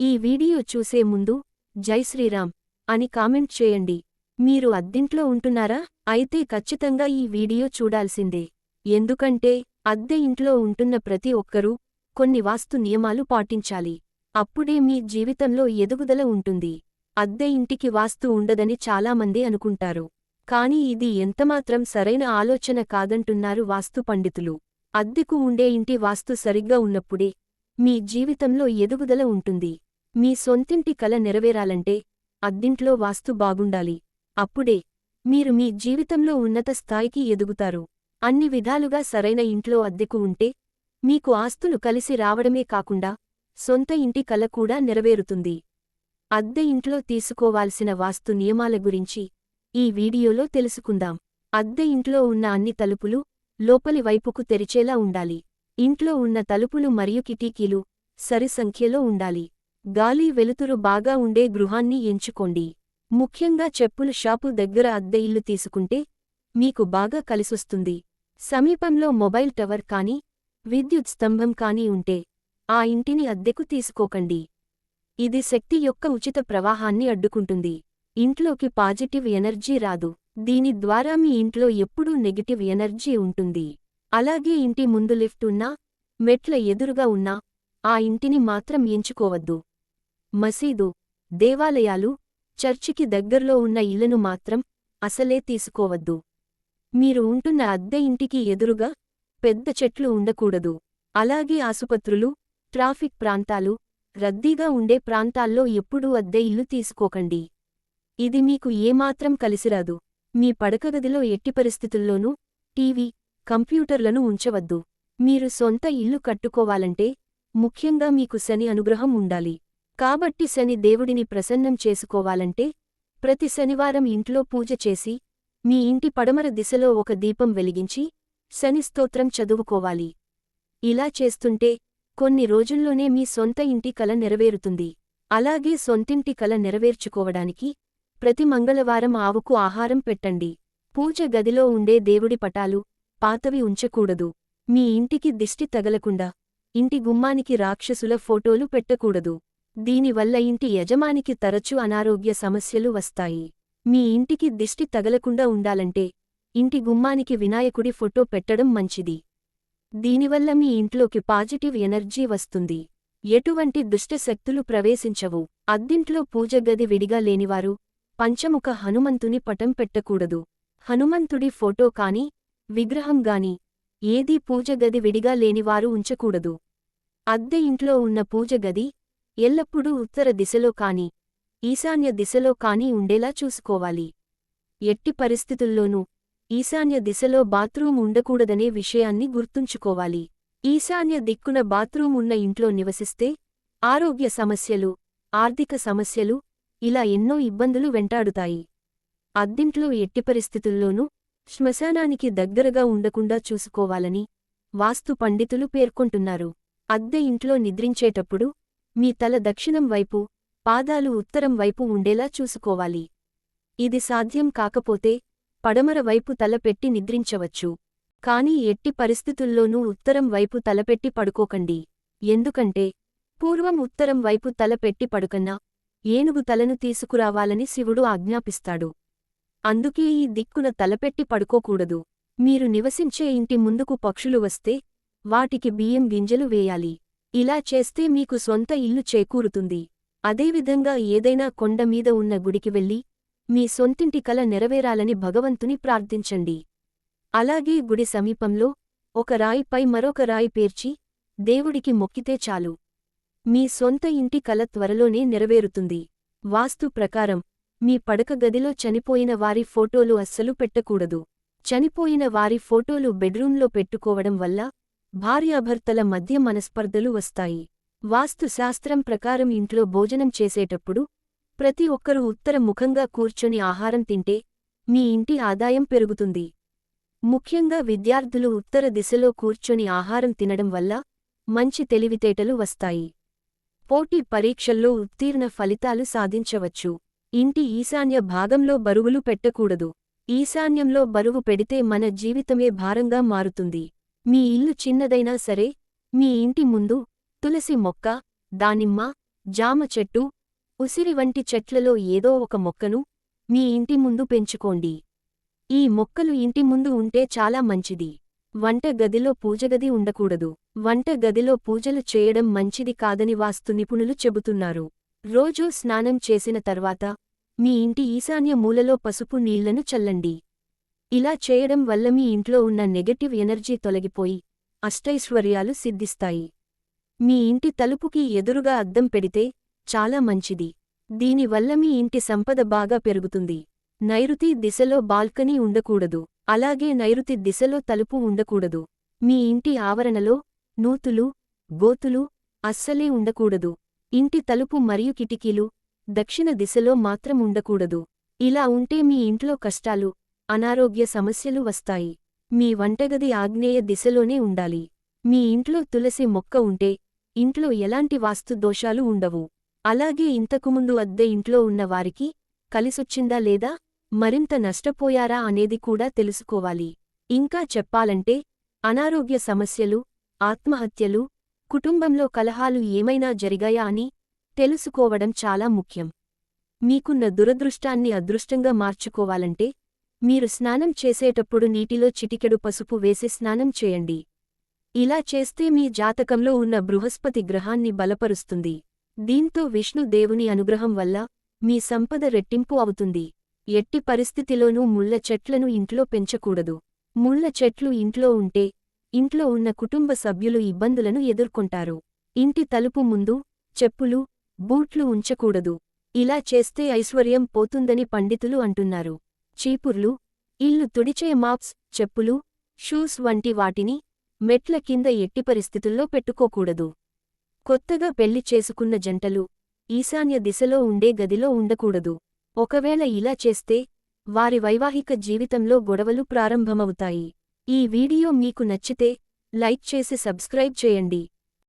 ఈ వీడియో చూసే ముందు జై శ్రీరామ్ అని కామెంట్ చేయండి. మీరు అద్దింట్లో ఉంటున్నారా? అయితే ఖచ్చితంగా ఈ వీడియో చూడాల్సిందే. ఎందుకంటే అద్దె ఇంట్లో ఉంటున్న ప్రతి ఒక్కరూ కొన్ని వాస్తు నియమాలు పాటించాలి. అప్పుడే మీ జీవితంలో ఎదుగుదల ఉంటుంది. అద్దె ఇంటికి వాస్తు ఉండదని చాలామంది అనుకుంటారు. కాని ఇది ఎంతమాత్రం సరైన ఆలోచన కాదంటున్నారు వాస్తు పండితులు. అద్దెకు ఉండే ఇంటి వాస్తు సరిగ్గా ఉన్నప్పుడే మీ జీవితంలో ఎదుగుదల ఉంటుంది. మీ సొంతింటి కల నెరవేరాలంటే అద్దింట్లో వాస్తు బాగుండాలి. అప్పుడే మీరు మీ జీవితంలో ఉన్నత స్థాయికి ఎదుగుతారు. అన్ని విధాలుగా సరైన ఇంట్లో అద్దెకు ఉంటే మీకు ఆస్తులు కలిసి రావడమే కాకుండా సొంత ఇంటి కల కూడా నెరవేరుతుంది. అద్దె ఇంట్లో తీసుకోవాల్సిన వాస్తు నియమాల గురించి ఈ వీడియోలో తెలుసుకుందాం. అద్దె ఇంట్లో ఉన్న అన్ని తలుపులు లోపలి వైపుకు తెరిచేలా ఉండాలి. ఇంట్లో ఉన్న తలుపులు మరియు కిటికీలు సరి సంఖ్యలో ఉండాలి. గాలి వెలుతురు బాగా ఉండే గృహాన్ని ఎంచుకోండి. ముఖ్యంగా చెప్పుల షాపు దగ్గర అద్దె ఇల్లు తీసుకుంటే మీకు బాగా కలిసొస్తుంది. సమీపంలో మొబైల్ టవర్ కానీ విద్యుత్ స్తంభం కానీ ఉంటే ఆ ఇంటిని అద్దెకు తీసుకోకండి. ఇది శక్తి యొక్క ఉచిత ప్రవాహాన్ని అడ్డుకుంటుంది. ఇంట్లోకి పాజిటివ్ ఎనర్జీ రాదు. దీని ద్వారా మీ ఇంట్లో ఎప్పుడూ నెగిటివ్ ఎనర్జీ ఉంటుంది. అలాగే ఇంటి ముందు లిఫ్ట్ ఉన్నా మెట్ల ఎదురుగా ఉన్నా ఆ ఇంటిని మాత్రం ఎంచుకోవద్దు. మసీదు దేవాలయాలు చర్చికి దగ్గర్లో ఉన్న ఇళ్ళను మాత్రం అసలే తీసుకోవద్దు. మీరు ఉంటున్న అద్దె ఇంటికి ఎదురుగా పెద్ద చెట్లు ఉండకూడదు. అలాగే ఆసుపత్రులు ట్రాఫిక్ ప్రాంతాలు రద్దీగా ఉండే ప్రాంతాల్లో ఎప్పుడూ అద్దె ఇల్లు తీసుకోకండి. ఇది మీకు ఏమాత్రం కలిసిరాదు. మీ పడకగదిలో ఎట్టి పరిస్థితుల్లోనూ టీవీ కంప్యూటర్లను ఉంచవద్దు. మీరు సొంత ఇల్లు కట్టుకోవాలంటే ముఖ్యంగా మీకు శని అనుగ్రహం ఉండాలి. కాబట్టి శని దేవుడిని ప్రసన్నం చేసుకోవాలంటే ప్రతి శనివారం ఇంట్లో పూజ చేసి మీ ఇంటి పడమర దిశలో ఒక దీపం వెలిగించి శని స్తోత్రం చదువుకోవాలి. ఇలా చేస్తుంటే కొన్ని రోజుల్లోనే మీ సొంత ఇంటి కల నెరవేరుతుంది. అలాగే సొంతింటి కల నెరవేర్చుకోవడానికి ప్రతి మంగళవారం ఆవుకు ఆహారం పెట్టండి. పూజ గదిలో ఉండే దేవుడి పటాలు పాతవి ఉంచకూడదు. మీ ఇంటికి దిష్టి తగలకుండా ఇంటి గుమ్మానికి రాక్షసుల ఫోటోలు పెట్టకూడదు. దీనివల్ల ఇంటి యజమానికి తరచూ అనారోగ్య సమస్యలు వస్తాయి. మీ ఇంటికి దిష్టి తగలకుండా ఉండాలంటే ఇంటి గుమ్మానికి వినాయకుడి ఫోటో పెట్టడం మంచిది. దీనివల్ల మీ ఇంట్లోకి పాజిటివ్ ఎనర్జీ వస్తుంది. ఎటువంటి దుష్టశక్తులు ప్రవేశించవు. అద్దింట్లో పూజగది విడిగా లేనివారు పంచముఖ హనుమంతుని పటం పెట్టకూడదు. హనుమంతుడి ఫోటో కాని విగ్రహం గాని ఏదీ పూజగది విడిగా లేనివారు ఉంచకూడదు. అద్దె ఇంట్లో ఉన్న పూజగది ఎల్లప్పుడూ ఉత్తర దిశలో కాని ఈశాన్య దిశలో కాని ఉండేలా చూసుకోవాలి. ఎట్టి పరిస్థితుల్లోనూ ఈశాన్య దిశలో బాత్రూం ఉండకూడదనే విషయాన్ని గుర్తుంచుకోవాలి. ఈశాన్య దిక్కున బాత్రూం ఉన్న ఇంట్లో నివసిస్తే ఆరోగ్య సమస్యలు ఆర్థిక సమస్యలు ఇలా ఎన్నో ఇబ్బందులు వెంటాడుతాయి. అద్దింట్లో ఎట్టి పరిస్థితుల్లోనూ శ్మశానానికి దగ్గరగా ఉండకుండా చూసుకోవాలని వాస్తు పండితులు పేర్కొంటున్నారు. అద్దె ఇంట్లో నిద్రించేటప్పుడు మీ తల దక్షిణం వైపు పాదాలు ఉత్తరం వైపు ఉండేలా చూసుకోవాలి. ఇది సాధ్యం కాకపోతే పడమర వైపు తలపెట్టి నిద్రించవచ్చు. కాని ఎట్టి పరిస్థితుల్లోనూ ఉత్తరం వైపు తలపెట్టి పడుకోకండి. ఎందుకంటే పూర్వం ఉత్తరం వైపు తలపెట్టి పడుకన్నా ఏనుగు తలను తీసుకురావాలని శివుడు ఆజ్ఞాపిస్తాడు. అందుకే ఈ దిక్కున తలపెట్టి పడుకోకూడదు. మీరు నివసించే ఇంటి ముందుకు పక్షులు వస్తే వాటికి బియ్యం గింజలు వేయాలి. ఇలా చేస్తే మీకు సొంత ఇల్లు చేకూరుతుంది. అదేవిధంగా ఏదైనా కొండ మీద ఉన్న గుడికి వెళ్ళి మీ సొంతింటి కల నెరవేరాలని భగవంతుని ప్రార్థించండి. అలాగే గుడి సమీపంలో ఒక రాయిపై మరొక రాయి పేర్చి దేవుడికి మొక్కితే చాలు. మీ సొంత ఇంటి కల త్వరలోనే నెరవేరుతుంది. వాస్తు ప్రకారం మీ పడక గదిలో చనిపోయిన వారి ఫోటోలు అస్సలు పెట్టకూడదు. చనిపోయిన వారి ఫోటోలు బెడ్రూంలో పెట్టుకోవడం వల్ల భార్యాభర్తల మధ్య మనస్పర్ధలు వస్తాయి. వాస్తుశాస్త్రం ప్రకారం ఇంట్లో భోజనం చేసేటప్పుడు ప్రతి ఒక్కరూ ఉత్తర ముఖంగా కూర్చొని ఆహారం తింటే మీ ఇంటి ఆదాయం పెరుగుతుంది. ముఖ్యంగా విద్యార్థులు ఉత్తర దిశలో కూర్చొని ఆహారం తినడం వల్ల మంచి తెలివితేటలు వస్తాయి. పోటీ పరీక్షల్లో ఉత్తీర్ణ ఫలితాలు సాధించవచ్చు. ఇంటి ఈశాన్య భాగంలో బరువులు పెట్టకూడదు. ఈశాన్యంలో బరువు పెడితే మన జీవితమే భారంగా మారుతుంది. మీ ఇల్లు చిన్నదైనా సరే మీ ఇంటి ముందు తులసి మొక్క దానిమ్మ జామ చెట్టు ఉసిరి వంటి చెట్లలో ఏదో ఒక మొక్కను మీ ఇంటి ముందు పెంచుకోండి. ఈ మొక్కలు ఇంటి ముందు ఉంటే చాలా మంచిది. వంట గదిలో పూజగది ఉండకూడదు. వంట గదిలో పూజలు చేయడం మంచిది కాదని వాస్తు నిపుణులు చెబుతున్నారు. రోజూ స్నానం చేసిన తర్వాత మీ ఇంటి ఈశాన్య మూలలో పసుపు నీళ్ళను చల్లండి. ఇలా చేయడం వల్ల మీ ఇంట్లో ఉన్న నెగటివ్ ఎనర్జీ తొలగిపోయి అష్టైశ్వర్యాలు సిద్ధిస్తాయి. మీ ఇంటి తలుపుకి ఎదురుగా అద్దం పెడితే చాలా మంచిది. దీనివల్ల మీ ఇంటి సంపద బాగా పెరుగుతుంది. నైరుతి దిశలో బాల్కనీ ఉండకూడదు. అలాగే నైరుతి దిశలో తలుపు ఉండకూడదు. మీ ఇంటి ఆవరణలో నూతులు గోతులు అస్సలే ఉండకూడదు. ఇంటి తలుపు మరియు కిటికీలు దక్షిణ దిశలో మాత్రం ఉండకూడదు. ఇలా ఉంటే మీ ఇంట్లో కష్టాలు అనారోగ్య సమస్యలు వస్తాయి. మీ వంటగది ఆగ్నేయ దిశలోనే ఉండాలి. మీ ఇంట్లో తులసి మొక్క ఉంటే ఇంట్లో ఎలాంటి వాస్తు దోషాలు ఉండవు. అలాగే ఇంతకుముందు అద్దె ఇంట్లో ఉన్న వారికి కలిసొచ్చిందా లేదా మరింత నష్టపోయారా అనేది కూడా తెలుసుకోవాలి. ఇంకా చెప్పాలంటే అనారోగ్య సమస్యలు ఆత్మహత్యలు కుటుంబంలో కలహాలు ఏమైనా జరిగాయా అని తెలుసుకోవడం చాలా ముఖ్యం. మీకున్న దురదృష్టాన్ని అదృష్టంగా మార్చుకోవాలంటే మీరు స్నానం చేసేటప్పుడు నీటిలో చిటికెడు పసుపు వేసి స్నానం చేయండి. ఇలా చేస్తే మీ జాతకంలో ఉన్న బృహస్పతి గ్రహాన్ని బలపరుస్తుంది. దీంతో విష్ణు దేవుని అనుగ్రహం వల్ల మీ సంపద రెట్టింపు అవుతుంది. ఎట్టి పరిస్థితిలోనూ ముళ్ళ చెట్లను ఇంట్లో పెంచకూడదు. ముళ్ళ చెట్లు ఇంట్లో ఉంటే ఇంట్లో ఉన్న కుటుంబ సభ్యులు ఇబ్బందులను ఎదుర్కొంటారు. ఇంటి తలుపు ముందు చెప్పులు బూట్లు ఉంచకూడదు. ఇలా చేస్తే ఐశ్వర్యం పోతుందని పండితులు అంటున్నారు. చీపుర్లు ఇల్లు తుడిచే మాప్స్ చెప్పులు షూస్ వంటి వాటిని మెట్ల కింద ఎట్టి పరిస్థితుల్లో పెట్టుకోకూడదు. కొత్తగా పెళ్ళి చేసుకున్న జంటలు ఈశాన్య దిశలో ఉండే గదిలో ఉండకూడదు. ఒకవేళ ఇలా చేస్తే వారి వైవాహిక జీవితంలో గొడవలు ప్రారంభమవుతాయి. ఈ వీడియో మీకు నచ్చితే లైక్ చేసి సబ్స్క్రైబ్ చేయండి.